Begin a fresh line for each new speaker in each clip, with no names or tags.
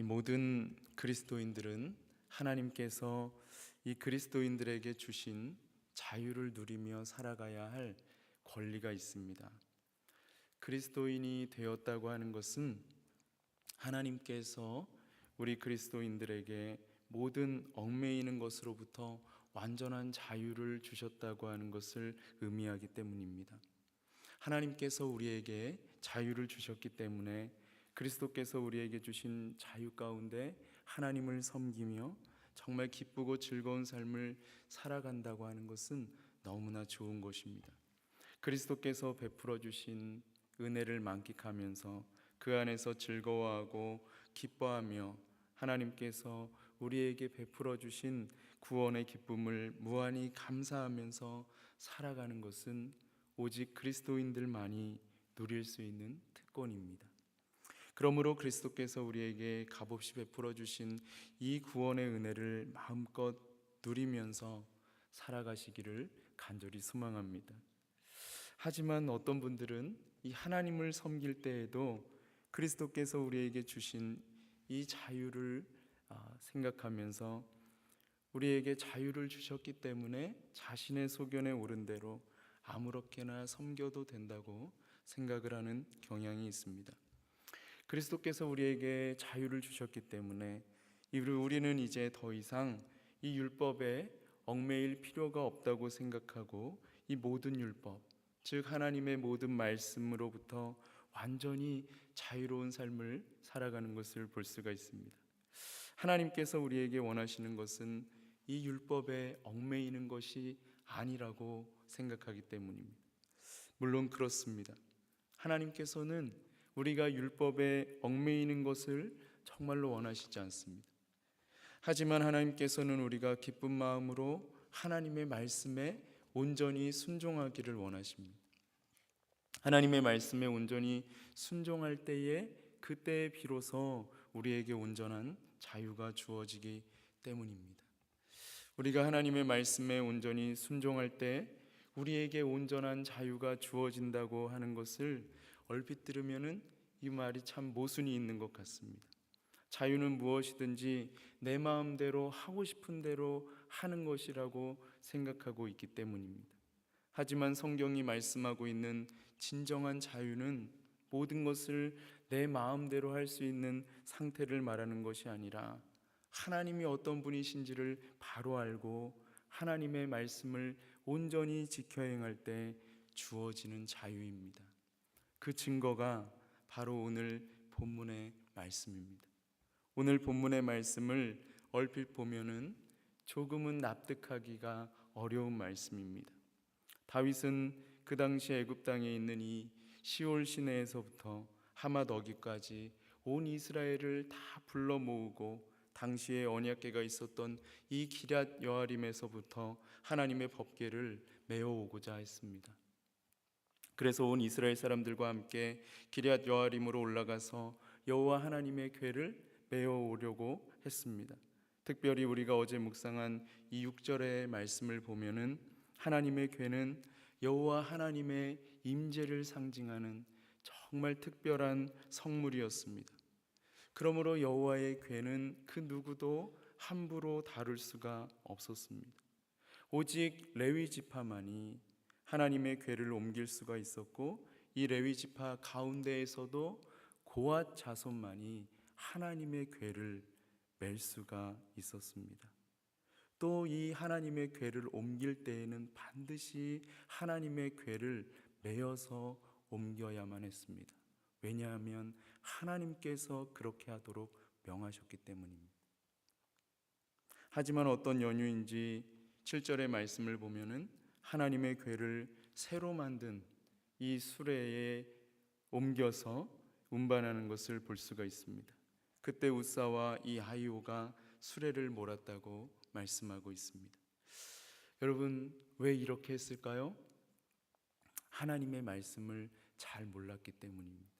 이 모든 그리스도인들은 하나님께서 이 그리스도인들에게 주신 자유를 누리며 살아가야 할 권리가 있습니다. 그리스도인이 되었다고 하는 것은 하나님께서 우리 그리스도인들에게 모든 얽매이는 것으로부터 완전한 자유를 주셨다고 하는 것을 의미하기 때문입니다. 하나님께서 우리에게 자유를 주셨기 때문에 그리스도께서 우리에게 주신 자유 가운데 하나님을 섬기며 정말 기쁘고 즐거운 삶을 살아간다고 하는 것은 너무나 좋은 것입니다. 그리스도께서 베풀어 주신 은혜를 만끽하면서 그 안에서 즐거워하고 기뻐하며 하나님께서 우리에게 베풀어 주신 구원의 기쁨을 무한히 감사하면서 살아가는 것은 오직 그리스도인들만이 누릴 수 있는 특권입니다. 그러므로 그리스도께서 우리에게 값없이 베풀어 주신 이 구원의 은혜를 마음껏 누리면서 살아가시기를 간절히 소망합니다. 하지만 어떤 분들은 이 하나님을 섬길 때에도 그리스도께서 우리에게 주신 이 자유를 아, 생각하면서 우리에게 자유를 주셨기 때문에 자신의 소견에 오른 대로 아무렇게나 섬겨도 된다고 생각을 하는 경향이 있습니다. 그리스도께서 우리에게 자유를 주셨기 때문에 우리는 이제 더 이상 이 율법에 얽매일 필요가 없다고 생각하고 이 모든 율법, 즉 하나님의 모든 말씀으로부터 완전히 자유로운 삶을 살아가는 것을 볼 수가 있습니다. 하나님께서 우리에게 원하시는 것은 이 율법에 얽매이는 것이 아니라고 생각하기 때문입니다. 물론 그렇습니다. 하나님께서는 우리가 율법에 얽매이는 것을 정말로 원하시지 않습니다. 하지만 하나님께서는 우리가 기쁜 마음으로 하나님의 말씀에 온전히 순종하기를 원하십니다. 하나님의 말씀에 온전히 순종할 때에 그때 비로소 우리에게 온전한 자유가 주어지기 때문입니다. 우리가 하나님의 말씀에 온전히 순종할 때 우리에게 온전한 자유가 주어진다고 하는 것을 얼핏 들으면은 이 말이 참 모순이 있는 것 같습니다. 자유는 무엇이든지 내 마음대로 하고 싶은 대로 하는 것이라고 생각하고 있기 때문입니다. 하지만 성경이 말씀하고 있는 진정한 자유는 모든 것을 내 마음대로 할 수 있는 상태를 말하는 것이 아니라 하나님이 어떤 분이신지를 바로 알고 하나님의 말씀을 온전히 지켜 행할 때 주어지는 자유입니다. 그 증거가 바로 오늘 본문의 말씀입니다. 오늘 본문의 말씀을 얼핏 보면은 조금은 납득하기가 어려운 말씀입니다. 다윗은 그 당시 애굽 땅에 있는 이 시올 시내에서부터 하맛 어기까지 온 이스라엘을 다 불러 모으고 당시에 언약궤가 있었던 이 기럇 여아림에서부터 하나님의 법궤를 메어 오고자 했습니다. 그래서 온 이스라엘 사람들과 함께 기럇 여아림으로 올라가서 여호와 하나님의 궤를 메어 오려고 했습니다. 특별히 우리가 어제 묵상한 이 6절의 말씀을 보면은 하나님의 궤는 여호와 하나님의 임재를 상징하는 정말 특별한 성물이었습니다. 그러므로 여호와의 궤는 그 누구도 함부로 다룰 수가 없었습니다. 오직 레위 지파만이 하나님의 궤를 옮길 수가 있었고 이 레위 지파 가운데에서도 고앗 자손만이 하나님의 궤를 멜 수가 있었습니다. 또 이 하나님의 궤를 옮길 때에는 반드시 하나님의 궤를 메어서 옮겨야만 했습니다. 왜냐하면 하나님께서 그렇게 하도록 명하셨기 때문입니다. 하지만 어떤 연유인지 7절의 말씀을 보면은 하나님의 궤를 새로 만든 이 수레에 옮겨서 운반하는 것을 볼 수가 있습니다. 그때 우사와 이 하이오가 수레를 몰았다고 말씀하고 있습니다. 여러분 왜 이렇게 했을까요? 하나님의 말씀을 잘 몰랐기 때문입니다.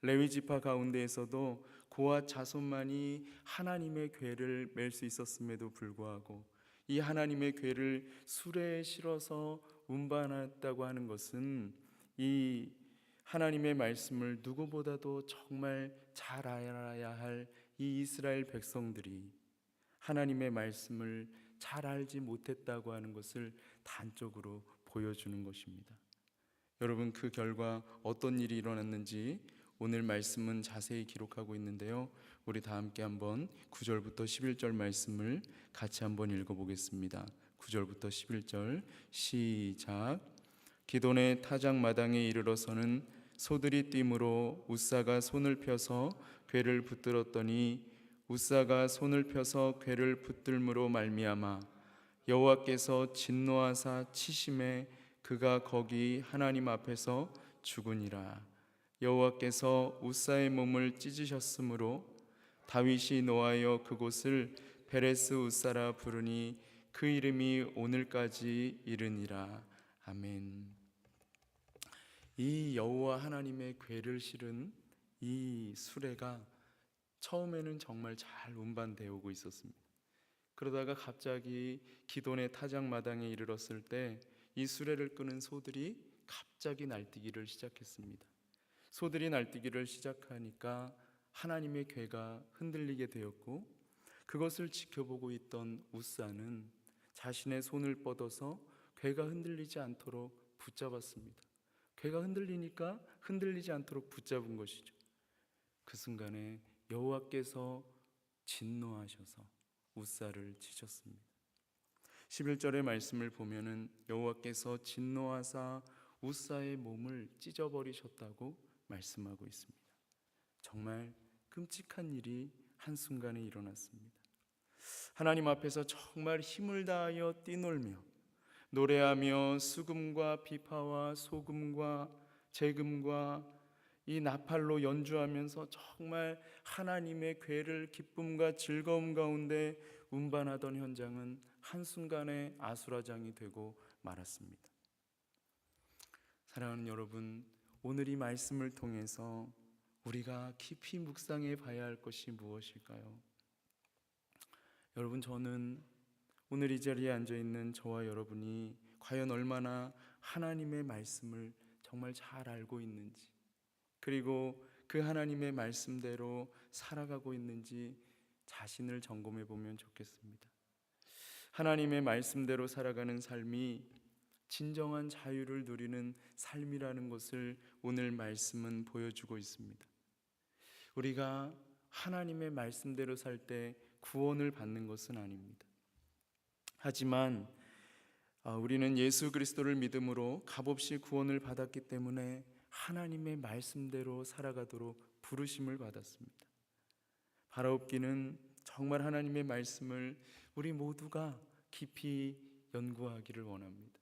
레위 지파 가운데에서도 고아 자손만이 하나님의 궤를 멜수 있었음에도 불구하고 이 하나님의 궤를 수레에 실어서 운반했다고 하는 것은 이 하나님의 말씀을 누구보다도 정말 잘 알아야 할 이 이스라엘 백성들이 하나님의 말씀을 잘 알지 못했다고 하는 것을 단적으로 보여주는 것입니다. 여러분 그 결과 어떤 일이 일어났는지 오늘 말씀은 자세히 기록하고 있는데요. 우리 다 함께 한번 9절부터 11절 말씀을 같이 한번 읽어 보겠습니다. 9절부터 11절 시작 기돈의 타작 마당에 이르러서는 소들이 뛰므로 우사가 손을 펴서 괴를 붙들었더니 우사가 손을 펴서 괴를 붙들므로 말미암아 여호와께서 진노하사 치심에 그가 거기 하나님 앞에서 죽으니라 여호와께서 우사의 몸을 찢으셨으므로 다윗이 노하여 그곳을 베레스 우사라 부르니 그 이름이 오늘까지 이르니라 아멘. 이 여호와 하나님의 괴를 실은 이 수레가 처음에는 정말 잘 운반되어 오고 있었습니다. 그러다가 갑자기 기돈의 타작 마당에 이르렀을 때 이 수레를 끄는 소들이 갑자기 날뛰기를 시작했습니다. 소들이 날뛰기를 시작하니까 하나님의 괴가 흔들리게 되었고 그것을 지켜보고 있던 우사는 자신의 손을 뻗어서 괴가 흔들리지 않도록 붙잡았습니다. 괴가 흔들리니까 흔들리지 않도록 붙잡은 것이죠. 그 순간에 여호와께서 진노하셔서 우사를 치셨습니다. 11절의 말씀을 보면은 여호와께서 진노하사 우사의 몸을 찢어 버리셨다고 말씀하고 있습니다. 정말 끔찍한 일이 한순간에 일어났습니다. 하나님 앞에서 정말 힘을 다하여 뛰놀며 노래하며 수금과 비파와 소금과 재금과 이 나팔로 연주하면서 정말 하나님의 괴를 기쁨과 즐거움 가운데 운반하던 현장은 한순간에 아수라장이 되고 말았습니다. 사랑하는 여러분, 오늘 이 말씀을 통해서 우리가 깊이 묵상해 봐야 할 것이 무엇일까요? 여러분, 저는 오늘 이 자리에 앉아 있는 저와 여러분이 과연 얼마나 하나님의 말씀을 정말 잘 알고 있는지, 그리고 그 하나님의 말씀대로 살아가고 있는지 자신을 점검해 보면 좋겠습니다. 하나님의 말씀대로 살아가는 삶이 진정한 자유를 누리는 삶이라는 것을 오늘 말씀은 보여주고 있습니다. 우리가 하나님의 말씀대로 살 때 구원을 받는 것은 아닙니다. 하지만 아, 우리는 예수 그리스도를 믿음으로 값없이 구원을 받았기 때문에 하나님의 말씀대로 살아가도록 부르심을 받았습니다. 바라옵기는 정말 하나님의 말씀을 우리 모두가 깊이 연구하기를 원합니다.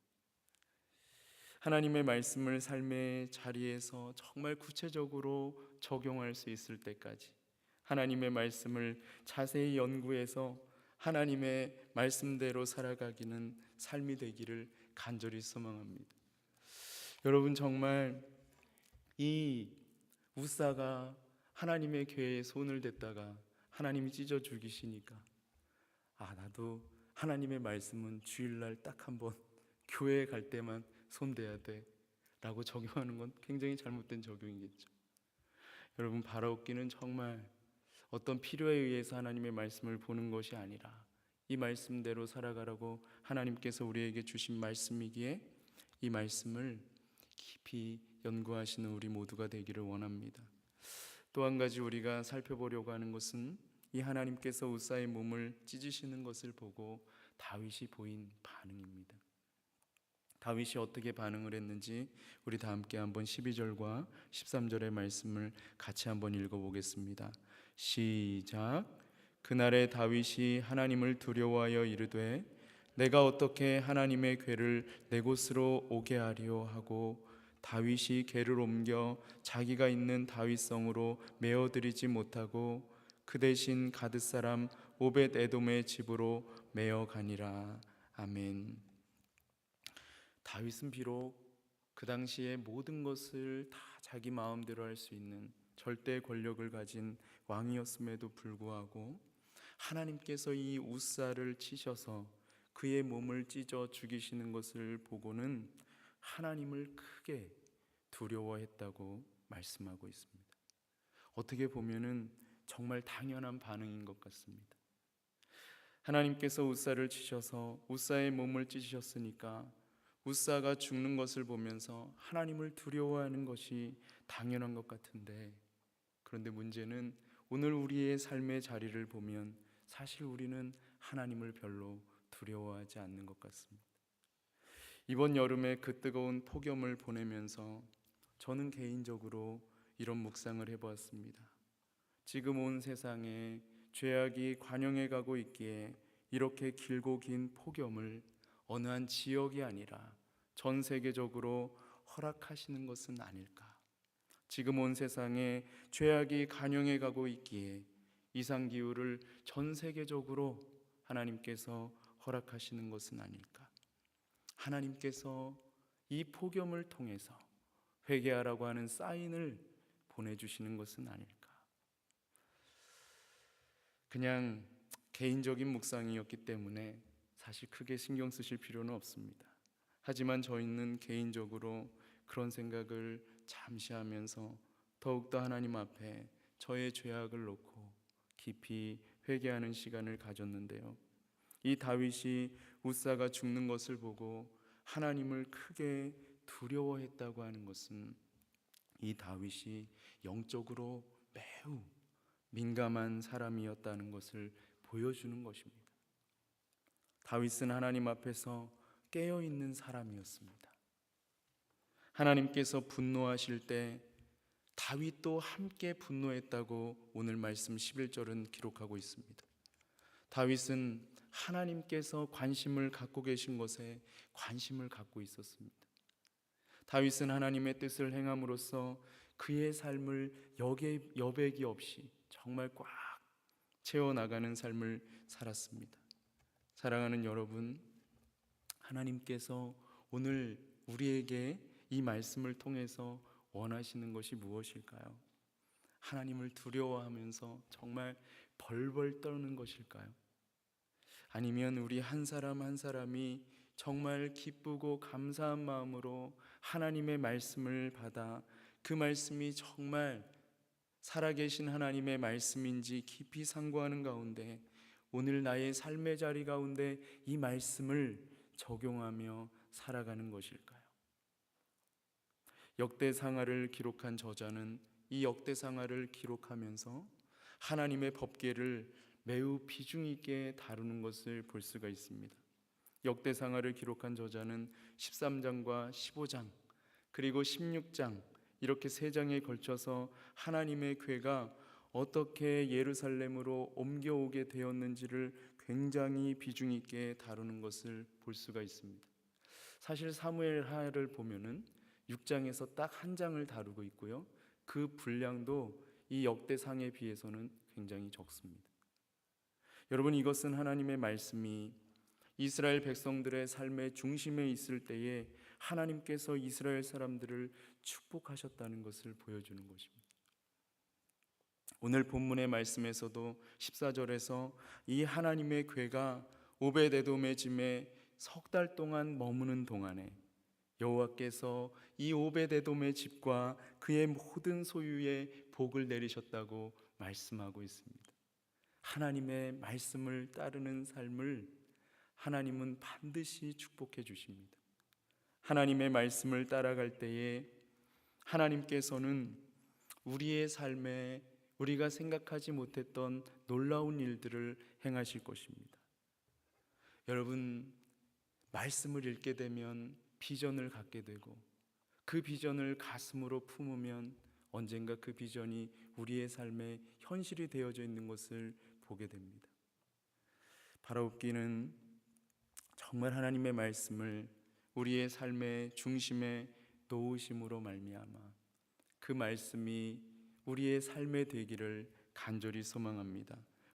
하나님의 말씀을 삶의 자리에서 정말 구체적으로 적용할 수 있을 때까지 하나님의 말씀을 자세히 연구해서 하나님의 말씀대로 살아가기는 삶이 되기를 간절히 소망합니다. 여러분 정말 이 우사가 하나님의 괴에 손을 댔다가 하나님이 찢어 죽이시니까 아 나도 하나님의 말씀은 주일날 딱 한 번 교회에 갈 때만 손대야 돼라고 적용하는 건 굉장히 잘못된 적용이겠죠. 여러분 바라옵기는 정말 어떤 필요에 의해서 하나님의 말씀을 보는 것이 아니라 이 말씀대로 살아가라고 하나님께서 우리에게 주신 말씀이기에 이 말씀을 깊이 연구하시는 우리 모두가 되기를 원합니다. 또 한 가지 우리가 살펴보려고 하는 것은 이 하나님께서 우사의 몸을 찢으시는 것을 보고 다윗이 보인 반응입니다. 다윗이 어떻게 반응을 했는지 우리 다 함께 한번 12절과 13절의 말씀을 같이 한번 읽어 보겠습니다. 시작. 그날에 다윗이 하나님을 두려워하여 이르되 내가 어떻게 하나님의 괴를 내 곳으로 오게 하리오 하고 다윗이 괴를 옮겨 자기가 있는 다윗성으로 메어들이지 못하고 그 대신 가드 사람 오벳 에돔의 집으로 메어 가니라 아멘. 다윗은 비록 그 당시에 모든 것을 다 자기 마음대로 할 수 있는 절대 권력을 가진 왕이었음에도 불구하고 하나님께서 이 우사를 치셔서 그의 몸을 찢어 죽이시는 것을 보고는 하나님을 크게 두려워했다고 말씀하고 있습니다. 어떻게 보면은 정말 당연한 반응인 것 같습니다. 하나님께서 우사를 치셔서 우사의 몸을 찢으셨으니까 우사가 죽는 것을 보면서 하나님을 두려워하는 것이 당연한 것 같은데 그런데 문제는 오늘 우리의 삶의 자리를 보면 사실 우리는 하나님을 별로 두려워하지 않는 것 같습니다. 이번 여름에 그 뜨거운 폭염을 보내면서 저는 개인적으로 이런 묵상을 해보았습니다. 지금 온 세상에 죄악이 관영해 가고 있기에 이렇게 길고 긴 폭염을 어느 한 지역이 아니라 전 세계적으로 허락하시는 것은 아닐까? 지금 온 세상에 죄악이 관영해 가고 있기에 이상 기후를 전 세계적으로 하나님께서 허락하시는 것은 아닐까? 하나님께서 이 폭염을 통해서 회개하라고 하는 사인을 보내주시는 것은 아닐까? 그냥 개인적인 묵상이었기 때문에 사실 크게 신경 쓰실 필요는 없습니다. 하지만 저희는 개인적으로 그런 생각을 잠시 하면서 더욱더 하나님 앞에 저의 죄악을 놓고 깊이 회개하는 시간을 가졌는데요. 이 다윗이 우사가 죽는 것을 보고 하나님을 크게 두려워했다고 하는 것은 이 다윗이 영적으로 매우 민감한 사람이었다는 것을 보여주는 것입니다. 다윗은 하나님 앞에서 깨어 있는 사람이었습니다. 하나님께서 분노하실 때 다윗도 함께 분노했다고 오늘 말씀 11절은 기록하고 있습니다. 다윗은 하나님께서 관심을 갖고 계신 것에 관심을 갖고 있었습니다. 다윗은 하나님의 뜻을 행함으로써 그의 삶을 여백이 없이 정말 꽉 채워나가는 삶을 살았습니다. 사랑하는 여러분, 하나님께서 오늘 우리에게 이 말씀을 통해서 원하시는 것이 무엇일까요? 하나님을 두려워하면서 정말 벌벌 떠는 것일까요? 아니면 우리 한 사람 한 사람이 정말 기쁘고 감사한 마음으로 하나님의 말씀을 받아 그 말씀이 정말 살아계신 하나님의 말씀인지 깊이 상고하는 가운데 오늘 나의 삶의 자리 가운데 이 말씀을 적용하며 살아가는 것일까요? 역대상하를 기록한 저자는 이 역대상하를 기록하면서 하나님의 법계를 매우 비중 있게 다루는 것을 볼 수가 있습니다. 역대상하를 기록한 저자는 13장과 15장 그리고 16장 이렇게 세 장에 걸쳐서 하나님의 괴가 어떻게 예루살렘으로 옮겨오게 되었는지를 굉장히 비중 있게 다루는 것을 볼 수가 있습니다. 사실 사무엘 하를 보면은 6장에서 딱 한 장을 다루고 있고요. 그 분량도 이 역대상에 비해서는 굉장히 적습니다. 여러분 이것은 하나님의 말씀이 이스라엘 백성들의 삶의 중심에 있을 때에 하나님께서 이스라엘 사람들을 축복하셨다는 것을 보여주는 것입니다. 오늘 본문의 말씀에서도 14절에서 이 하나님의 괴가 오베데돔의 짐에 석 달 동안 머무는 동안에 여호와께서 이 오베데돔의 집과 그의 모든 소유에 복을 내리셨다고 말씀하고 있습니다. 하나님의 말씀을 따르는 삶을 하나님은 반드시 축복해 주십니다. 하나님의 말씀을 따라갈 때에 하나님께서는 우리의 삶에 우리가 생각하지 못했던 놀라운 일들을 행하실 것입니다. 여러분, 말씀을 읽게 되면 비전을 갖게 되고 그 비전을 가슴으로 품으면 언젠가 그 비전이 우리의 삶에 현실이 되어져 있는 것을 보게 됩니다. 바라옵기는 정말 하나님의 말씀을 우리의 삶의 중심에 놓으심으로 말미암아 그 말씀이 우리의 삶에 되기를 간절히 소망합니다.